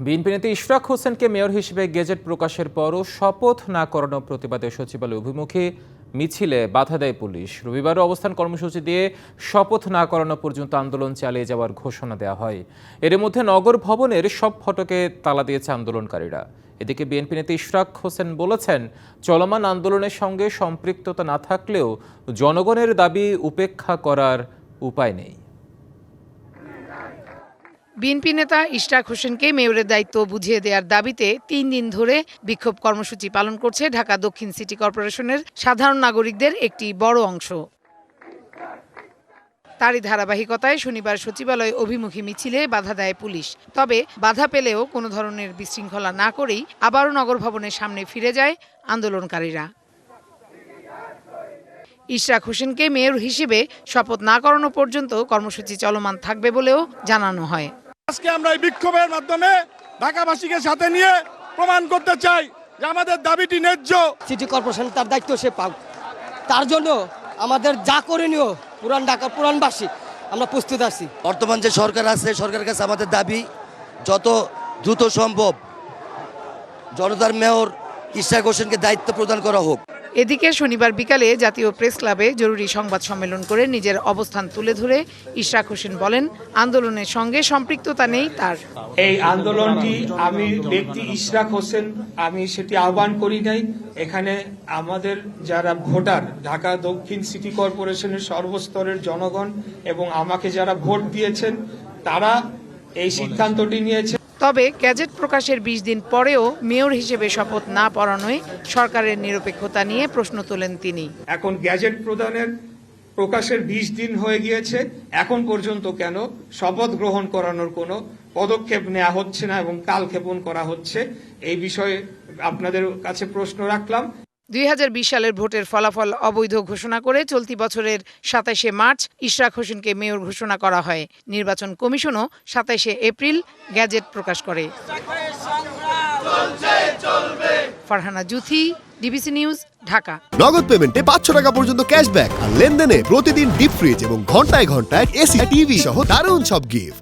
BNP নেতা ইশরাক হোসেনকে mayor হিসেবে গেজেট প্রকাশের পরও শপথ না করানোর প্রতিবাদে সচিবালয় অভিমুখে মিছিলে বাধা দেয় পুলিশ। রবিবারও অবস্থান কর্মসূচি দিয়ে শপথ না করানো পর্যন্ত আন্দোলন চালিয়ে যাওয়ার ঘোষণা দেওয়া হয়। এর মধ্যে নগর ভবনের সব ফটকে তালা দিয়েছে আন্দোলনকারীরা। এদিকে বিএনপি নেতা ইশরাক হোসেন বলেছেন, চলমান আন্দোলনের সঙ্গে সম্পৃক্ততা না থাকলেও জনগণের দাবি উপেক্ষা করার উপায় নেই। বিএনপি নেতা ইশরাক হোসেনকে মেয়রের দায়িত্ব বুঝিয়ে দেওয়ার দাবিতে তিন দিন ধরে বিক্ষোভ কর্মসূচি পালন করছে ঢাকা দক্ষিণ সিটি কর্পোরেশনের সাধারণ নাগরিকদের একটি বড় অংশ। তারই ধারাবাহিকতায় শনিবার সচিবালয় অভিমুখী মিছিলে বাধা দেয় পুলিশ। তবে বাধা পেলেও কোনো ধরনের বিশৃঙ্খলা না করেই আবারও নগর ভবনের সামনে ফিরে যায় আন্দোলনকারীরা। ইশরাক হোসেনকে মেয়র হিসেবে শপথ না করানো পর্যন্ত কর্মসূচি চলমান থাকবে বলেও জানানো হয়। আজকে আমরা এই বিক্ষোভের মাধ্যমে ঢাকাবাসীকে সাথে নিয়ে প্রমাণ করতে চাই যে আমাদের দাবিটি ন্যায্য। সিটি কর্পোরেশন তার দায়িত্ব সে পাক। তার জন্য আমাদের যা করণীয় পুরান ঢাকা পুরানবাসী আমরা প্রস্তুত আছি। বর্তমান যে সরকার আছে সরকারের কাছে আমাদের দাবি যত দ্রুত সম্ভব জনতার মেয়র ইশাক হোসেনকে দায়িত্ব প্রদান করা হোক। এদিকে শনিবার বিকালে জাতীয় প্রেস ক্লাবে জরুরি সংবাদ সম্মেলন করে নিজের অবস্থান তুলে ধরে ইশরাক হোসেন বলেন, আন্দোলনের সঙ্গে সম্পৃক্ততা নেই তার। এই আন্দোলনটি আমি ব্যক্তি ইশরাক হোসেন, আমি সেটি আহ্বান করি নাই। এখানে আমাদের যারা ভোটার, ঢাকা দক্ষিণ সিটি কর্পোরেশনের সর্বস্তরের জনগণ এবং আমাকে যারা ভোট দিয়েছেন, তারা এই সিদ্ধান্তটি নিয়েছে। তবে গ্যাজেট প্রকাশের বিশ দিন পরেও মেয়র হিসেবে শপথ না পড়ানোয় সরকারের নিরপেক্ষতা নিয়ে প্রশ্ন তোলেন তিনি। এখন গ্যাজেট প্রদানের প্রকাশের বিশ দিন হয়ে গিয়েছে। এখন পর্যন্ত কেন শপথ গ্রহণ করানোর কোনো পদক্ষেপ নেওয়া হচ্ছে না এবং কালক্ষেপণ করা হচ্ছে, এই বিষয়ে আপনাদের কাছে প্রশ্ন রাখলাম। দুই হাজার বিশ সালের ভোটের ফলাফল অবৈধ ঘোষণা করে চলতি বছরের সাতাশে মার্চ ইশরাক হোসেনকে মেয়র ঘোষণা করা হয়। নির্বাচন কমিশনও সাতাশে এপ্রিল গ্যাজেট প্রকাশ করে। Farhana Juthi, DBC news, Dhaka. নগদ পেমেন্টে পাঁচশো টাকা পর্যন্ত ক্যাশব্যাক আর লেনদেনে প্রতিদিন ডিপ ফ্রিজ এবং ঘন্টায় ঘন্টায় এসি, টিভি সহ দারুণ সব গিফট।